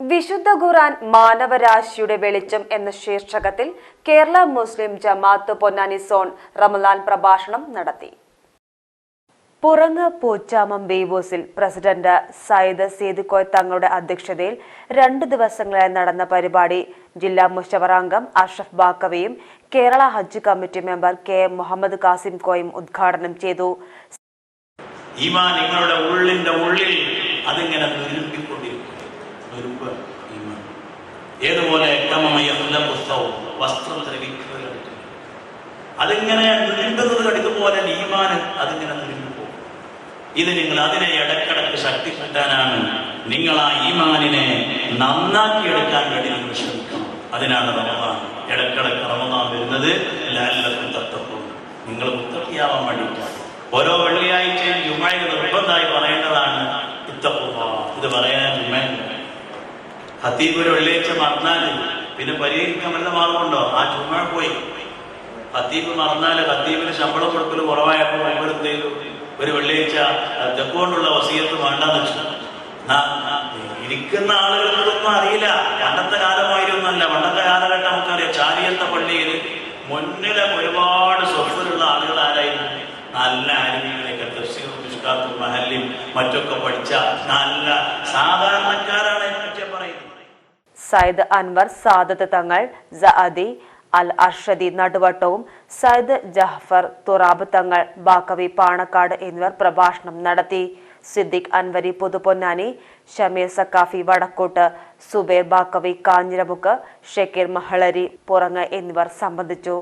വിശുദ്ധ ഖുറാൻ മാനവരാശിയുടെ വെളിച്ചം എന്ന ശീർഷകത്തിൽ കേരള മുസ്ലിം ജമാഅത്ത് പൊന്നാനി സോൺ റമലാൻ പ്രഭാഷണം നടത്തി. പുറങ്ങ് പൂച്ചാമം ബേബോസിൽ പ്രസിഡന്റ് സയ്യിദ് സേദിക്കോയ് തങ്ങളുടെ അധ്യക്ഷതയിൽ രണ്ട് ദിവസങ്ങളായി നടന്ന പരിപാടി ജില്ലാ മുഷവറാംഗം Ashraf ബാക്കവിയും Kerala Hajj committee member K Muhammad Kasim കോയും ഉദ്ഘാടനം ചെയ്തു. നിങ്ങളുടെ ഉള്ളിന്റെ ഉള്ളിൽ അതിങ്ങനെ നുരുമ്പ് ഈമാൻ ഏതുപോലെ വസ്ത്രം ദ്രവിക്കുന്നത് അതിങ്ങനെ നുരുമ്പുന്നത് കടിക്കുപോലെ ഈമാൻ അതിങ്ങനെ നുരുമ്പി പോകും. ഇത് നിങ്ങൾ അതിനെ ഇടക്കിടക്ക് ശക്തി കിട്ടാനാണ് നിങ്ങൾ ആ ഈമാനിനെ നന്നാക്കിയെടുക്കാൻ വേണ്ടി നിങ്ങൾ ശ്രമിക്കണം. അതിനാണ് റമദാൻ. ഇടക്കിടക്ക് റമദാൻ വരുന്നത് എല്ലാവരും തത്തപ്പോ നിങ്ങൾ മുത്തക്കിയാവാൻ വേണ്ടിയിട്ടാണ് ഓരോ വെള്ളിയാഴ്ചയും ജുമായിൽ നിർബന്ധമായി പറയേണ്ടതാണ് ഇത്തപ്പുമ ഇത് പറയാൻ ജുമയിൽ ഹത്തീബ് ഒരു വെള്ളിയാഴ്ച മറന്നാൽ പിന്നെ പരിഹരിക്കാൻ വല്ല മാർഗമുണ്ടോ? ആ ചുമ പോയി. ഹത്തീബ് മറന്നാൽ ഹത്തീബിന് ശമ്പളം കൊടുക്കൽ കുറവായപ്പോൾ ഇവർ ചെയ്തു? ഒരു വെള്ളിയാഴ്ച തെക്കോണ്ടുള്ള വസീയത്ത് വേണ്ടെന്ന് വെച്ചു. ഇരിക്കുന്ന ആളുകൾക്ക് ഇതൊന്നും അറിയില്ല. പണ്ടത്തെ കാലമായിരുന്നല്ല. പണ്ടത്തെ കാലഘട്ടം നമുക്കറിയാം. ചാരിയത്തെ പള്ളിയിൽ മുന്നിലെ ഒരുപാട് സ്വസ്ഥരുള്ള ആളുകൾ ആരായിരുന്നു? നല്ല ആലിമ്യങ്ങളൊക്കെ തൃശ്ശൂർ മഹല്ലും മറ്റൊക്കെ പഠിച്ച നല്ല പറയുന്നത് സയ്യിദ് അൻവർ സാദത്ത് തങ്ങൾ സഅദി അൽ അർഷദി നടുവട്ടവും സയ്യിദ് ജഹ്ഫർ തുറാബ് തങ്ങൾ ബാക്കവി പാണക്കാട് എന്നിവർ പ്രഭാഷണം നടത്തി. സിദ്ദിഖ് അൻവരി പുതുപൊന്നാനി ഷമീർ സക്കാഫി വടക്കോട്ട് സുബേർ ബാക്കവി കാഞ്ഞിരമുക്ക് ഷക്കീർ മഹളരി പുറങ്ങ് എന്നിവർ സംബന്ധിച്ചു.